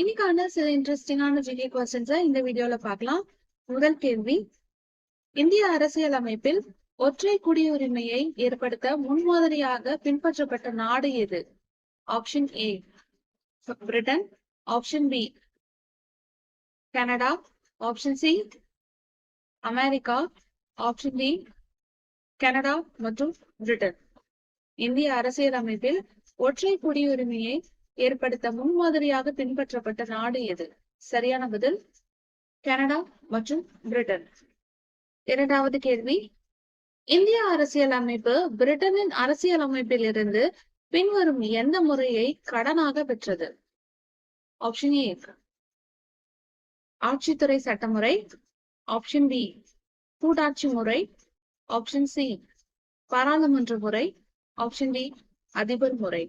இன்னைக்கான சில இன்ட்ரெஸ்டிங்கான ஜிகே கொஸ்டின்ஸை இந்த வீடியோல பார்க்கலாம். முதல் கேள்வி இந்திய அரசியலமைப்பில் ஒற்றை குடியுரிமையை ஏற்படுத்த முன்மாதிரியாக பின்பற்றப்பட்ட நாடு எது? Option A Britain option B Canada option C America option D Canada மற்றும் பிரிட்டன் இந்திய அரசியலமைப்பில் ஒற்றை குடியுரிமையை ஏற்படுத்த முன்மாதிரியாக பின்பற்றப்பட்ட நாடு எது? சரியான பதில் கனடா மற்றும் பிரிட்டன். இரண்டாவது கேள்வி. இந்திய அரசியலமைப்பு பிரிட்டனின் அரசியலமைப்பில் இருந்து பின்வரும் எந்த முறையை கடனாக பெற்றது? ஆப்ஷன் ஏ ஆட்சித்துறை சட்டமுறை. ஆப்ஷன் பி கூட்டாட்சி முறை. ஆப்ஷன் சி பாராளுமன்ற முறை. ஆப்ஷன் டி அதிபர் முறை.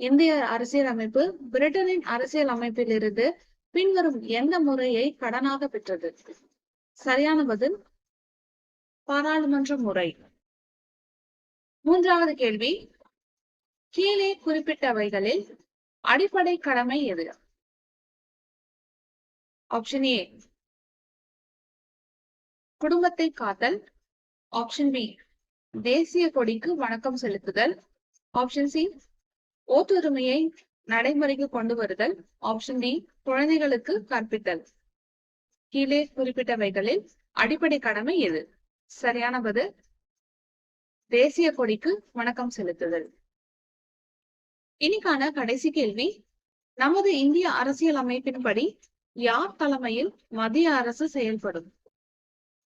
இந்திய அரசியல் அமைப்பு பிரிட்டனின் அரசியல் அமைப்பிலிருந்து பின்வரும் எந்த முறையை கடனாக பெற்றது? சரியான பதில் பாராளுமன்ற முறை. மூன்றாவது கேள்வி கீழே குறிப்பிட்டவைகளில் அடிப்படை கடமை எது? ஆப்ஷன் ஏ குடும்பத்தை காத்தல். ஆப்ஷன் பி தேசிய கொடிக்கு வணக்கம் செலுத்துதல். ஆப்ஷன் சி ஓட்டுரிமையை நடைமுறைக்கு கொண்டு வருதல். ஆப்ஷன் டி குழந்தைகளுக்கு கற்பித்தல். கீழே குறிப்பிட்டவைகளில் அடிப்படை கடமை எது? சரியான பதில் தேசிய கொடிக்கு வணக்கம் செலுத்துதல். இனிக்கான கடைசி கேள்வி நமது இந்திய அரசியல் அமைப்பின்படி யார் தலைமையில் மத்திய அரசு செயல்படும்?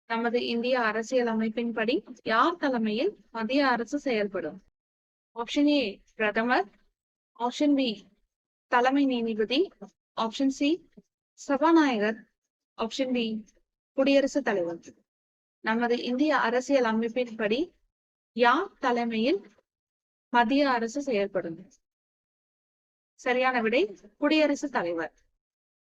நமது இந்திய அரசியல் அமைப்பின்படி யார் தலைமையில் மத்திய அரசு செயல்படும்? ஆப்ஷன் ஏ பிரதமர். ஆப்ஷன் பி தலைமை நீதிபதி. ஆப்ஷன் சி சபாநாயகர். ஆப்ஷன் டி குடியரசுத் தலைவர். நமது இந்திய அரசியல் அமைப்பின்படி யார் தலைமையில் மத்திய அரசு செயல்படும்? சரியான விடை குடியரசுத் தலைவர்.